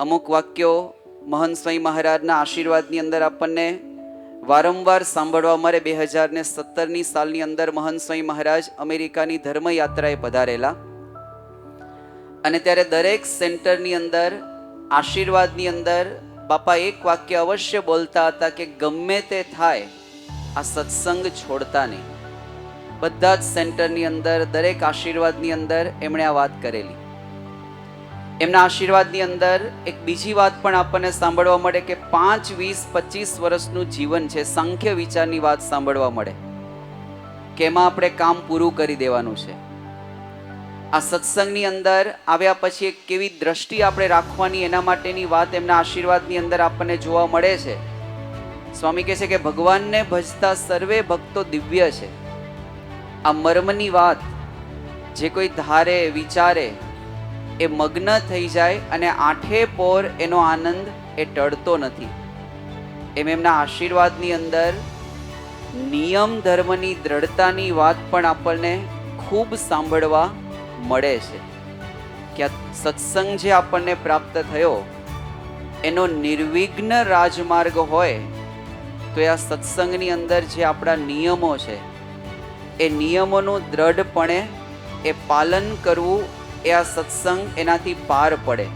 અમુક વાક્યો મહંત સ્વામી મહારાજના આશીર્વાદની અંદર આપણને વારંવાર સાંભળવા મળે. બે હજાર ને સત્તરની સાલની અંદર મહંત સ્વામી મહારાજ અમેરિકાની ધર્મયાત્રાએ પધારેલા. અને ત્યારે દરેક સેન્ટરની અંદર, આશીર્વાદની અંદર બાપા એક વાક્ય અવશ્ય બોલતા હતા કે ગમે તે થાય, આ સત્સંગ છોડતા નહીં. બધા જ સેન્ટરની અંદર, દરેક આશીર્વાદની અંદર એમણે આ વાત કરેલી. એમના આશીર્વાદની અંદર એક બીજી વાત પણ આપણને સાંભળવા મળે કે પાંચ, વીસ, પચીસ વર્ષનું જીવન છે, સંખ્ય વિચારની વાત સાંભળવા મળે કે એમાં આપણે કામ પૂરું કરી દેવાનું છે. આ સત્સંગની અંદર આવ્યા પછી એક કેવી દ્રષ્ટિ આપણે રાખવાની એના માટેની વાત એમના આશીર્વાદની અંદર આપણને જોવા મળે છે. સ્વામી કહે છે કે ભગવાનને ભજતા સર્વે ભક્તો દિવ્ય છે. આ મર્મની વાત જે કોઈ ધારે, વિચારે એ મગ્ન થઈ જાય અને આઠે પોર એનો આનંદ એ ટળતો નથી. એમ એમના આશીર્વાદની અંદર નિયમ ધર્મની દ્રઢતાની વાત પણ આપણને ખૂબ સાંભળવા મળે છે. કે સત્સંગ જે આપણને પ્રાપ્ત થયો, એનો નિર્વિઘ્ન રાજમાર્ગ હોય, તો એ આ સત્સંગની અંદર જે આપણા નિયમો છે, એ નિયમોનું દ્રઢપણે એ પાલન કરવું એ આ સત્સંગ એનાથી પાર પડે.